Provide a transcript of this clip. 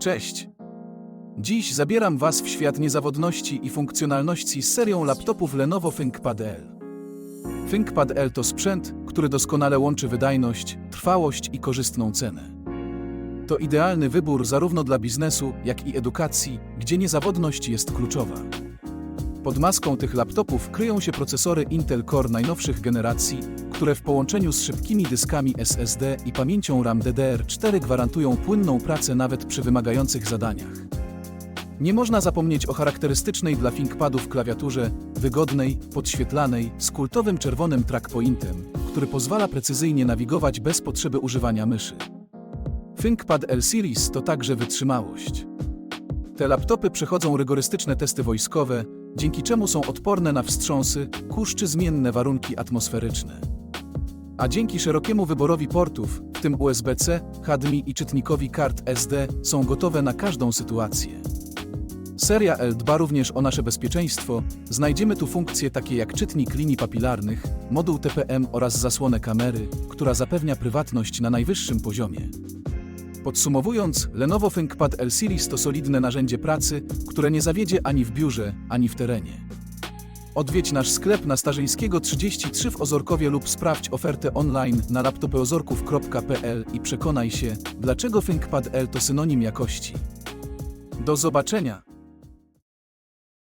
Cześć! Dziś zabieram Was w świat niezawodności i funkcjonalności z serią laptopów Lenovo ThinkPad L. ThinkPad L to sprzęt, który doskonale łączy wydajność, trwałość i korzystną cenę. To idealny wybór zarówno dla biznesu, jak i edukacji, gdzie niezawodność jest kluczowa. Pod maską tych laptopów kryją się procesory Intel Core najnowszych generacji, które w połączeniu z szybkimi dyskami SSD i pamięcią RAM DDR4 gwarantują płynną pracę nawet przy wymagających zadaniach. Nie można zapomnieć o charakterystycznej dla ThinkPadów klawiaturze, wygodnej, podświetlanej, z kultowym czerwonym trackpointem, który pozwala precyzyjnie nawigować bez potrzeby używania myszy. ThinkPad L Series to także wytrzymałość. Te laptopy przechodzą rygorystyczne testy wojskowe, dzięki czemu są odporne na wstrząsy, kurz czy zmienne warunki atmosferyczne. A dzięki szerokiemu wyborowi portów, w tym USB-C, HDMI i czytnikowi kart SD, są gotowe na każdą sytuację. Seria L dba również o nasze bezpieczeństwo. Znajdziemy tu funkcje takie jak czytnik linii papilarnych, moduł TPM oraz zasłonę kamery, która zapewnia prywatność na najwyższym poziomie. Podsumowując, Lenovo ThinkPad L Series to solidne narzędzie pracy, które nie zawiedzie ani w biurze, ani w terenie. Odwiedź nasz sklep na Starzyńskiego 33 w Ozorkowie lub sprawdź ofertę online na laptopyozorków.pl i przekonaj się, dlaczego ThinkPad L to synonim jakości. Do zobaczenia!